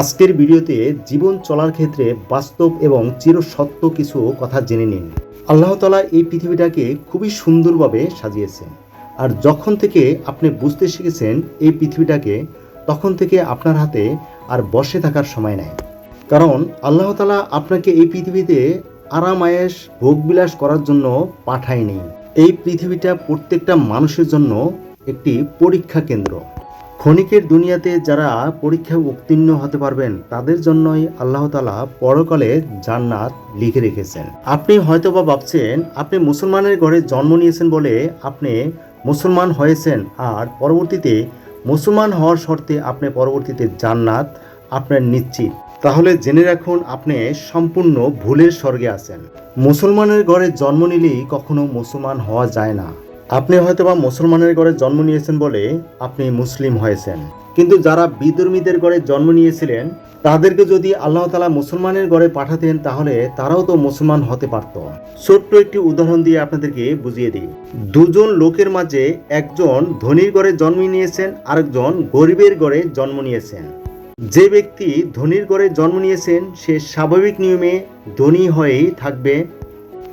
আজকের ভিডিওতে জীবন চলার ক্ষেত্রে বাস্তব এবং চিরসত্য কিছু কথা জেনে নিন। আল্লাহ তালা এই পৃথিবীটাকে খুবই সুন্দরভাবে সাজিয়েছেন। আর যখন থেকে আপনি বুঝতে শিখেছেন এই পৃথিবীটাকে, তখন থেকে আপনার হাতে আর বসে থাকার সময় নেয় কারণ আল্লাহ তালা আপনাকে এই পৃথিবীতে আরাম আয়েস ভোগবিলাস করার জন্য পাঠায়নি। এই পৃথিবীটা প্রত্যেকটা মানুষের জন্য একটি পরীক্ষা কেন্দ্র। ক্ষণিকের দুনিয়াতে যারা পরীক্ষায় উত্তীর্ণ হতে পারবেন, তাদের জন্যই আল্লাহ তালা পরকালে জান্নাত লিখে রেখেছেন। আপনি হয়তোবা ভাবছেন, আপনি মুসলমানের ঘরে জন্ম নিয়েছেন বলে আপনি মুসলমান হয়েছেন, আর পরবর্তীতে মুসলমান হওয়ার শর্তে আপনি পরবর্তীতে জান্নাত আপনার নিশ্চিত। তাহলে জেনে রাখুন, আপনি সম্পূর্ণ ভুলের স্বর্গে আছেন। মুসলমানের ঘরে জন্ম নিলেই কখনো মুসলমান হওয়া যায় না। আপনি হয়তোবা মুসলমানের ঘরে জন্ম নিয়েছেন বলে আপনি মুসলিম হয়েছেন। কিন্তু যারা বিধর্মীদের ঘরে জন্ম নিয়েছিলেন, তাদেরকে যদি আল্লাহ তালা মুসলমানের ঘরে পাঠাতেন, তাহলে তারাও তো মুসলমান হতে পারত। ছোট্ট একটি উদাহরণ দিয়ে আপনাদেরকে বুঝিয়ে দিই। দুজন লোকের মাঝে একজন ধনীর ঘরে জন্ম নিয়েছেন, আরেকজন গরিবের ঘরে জন্ম নিয়েছেন। যে ব্যক্তি ধনীর ঘরে জন্ম নিয়েছেন, সে স্বাভাবিক নিয়মে ধনী হয়েই থাকবে।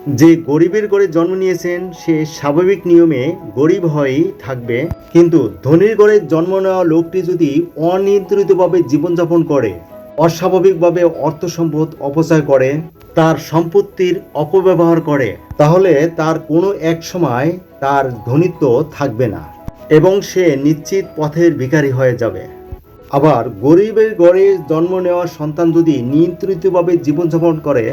যে গরিবের ঘরে জন্ম নিয়েছেন, সে স্বাভাবিক নিয়মে গরিব হয়েই থাকবে। কিন্তু ধনীর ঘরে জন্ম নেওয়া লোকটি যদি অনিয়ন্ত্রিতভাবে জীবনযাপন করে, অস্বাভাবিকভাবে অর্থ সম্পদ অপচয় করে, তার সম্পত্তির অপব্যবহার করে, তাহলে তার কোনো এক সময় তার ধনিত্ব থাকবে না এবং সে নিশ্চিত পথের ভিখারি হয়ে যাবে। আবার গরিবের গড়ে জন্ম নেওয়া সন্তান যদি নিয়ন্ত্রিতভাবে জীবনযাপন করে,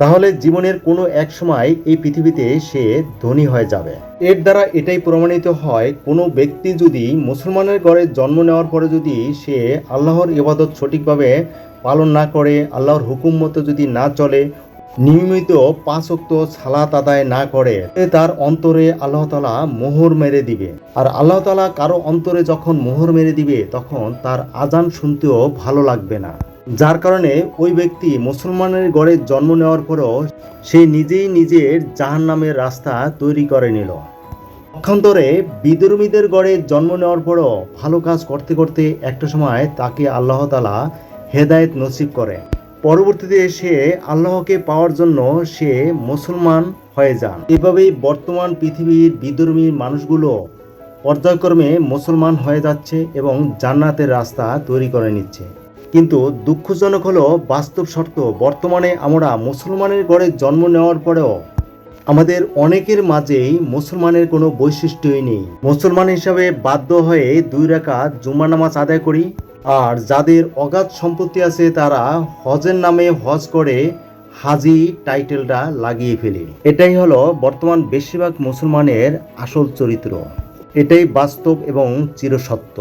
তাহলে জীবনের কোনো এক সময় এই পৃথিবীতে সে ধনী হয়ে যাবে। এর দ্বারা এটাই প্রমাণিত হয়, কোনো ব্যক্তি যদি মুসলমানের ঘরে জন্ম নেওয়ার পরে যদি সে আল্লাহর ইবাদত সঠিকভাবে পালন না করে, আল্লাহর হুকুম মতো যদি না চলে নিয়মিত পাঁচক্ত সালাত আদায় না করে তার অন্তরে আল্লাহ তালা মোহর মেরে দিবে। আর আল্লাহ তালা কারও অন্তরে যখন মোহর মেরে দিবে, তখন তার আজান শুনতেও ভালো লাগবে না। যার কারণে ওই ব্যক্তি মুসলমানের গড়ে জন্ম নেওয়ার পরেও সে নিজেই নিজের জাহান নামের রাস্তা তৈরি করে নিল। পক্ষান্তরে বিধর্মীদের গড়ে জন্ম নেওয়ার পরও ভালো কাজ করতে করতে একটা সময় তাকে আল্লাহ তালা হেদায়েত নসিব করে। পরবর্তীতে সে আল্লাহকে পাওয়ার জন্য সে মুসলমান হয়ে যান। এভাবেই বর্তমান পৃথিবীর বিধর্মী মানুষগুলো পর্যায়ক্রমে মুসলমান হয়ে যাচ্ছে এবং জান্নাতের রাস্তা তৈরি করে নিচ্ছে। কিন্তু দুঃখজনক হলো, বাস্তব শর্ত, বর্তমানে আমরা মুসলমানের ঘরে জন্ম নেওয়ার পরেও আমাদের অনেকের মাঝেই মুসলমানের কোনো বৈশিষ্ট্যই নেই। মুসলমান হিসাবে বাধ্য হয়ে দুই রাখা জুমা নামাজ আদায় করি আর যাদের অগাধ সম্পত্তি আছে তারা হজের নামে হজ করে হাজি টাইটেলটা লাগিয়ে ফেলে। এটাই হলো বর্তমান বেশিরভাগ মুসলমানের আসল চরিত্র। এটাই বাস্তব এবং চিরসত্য।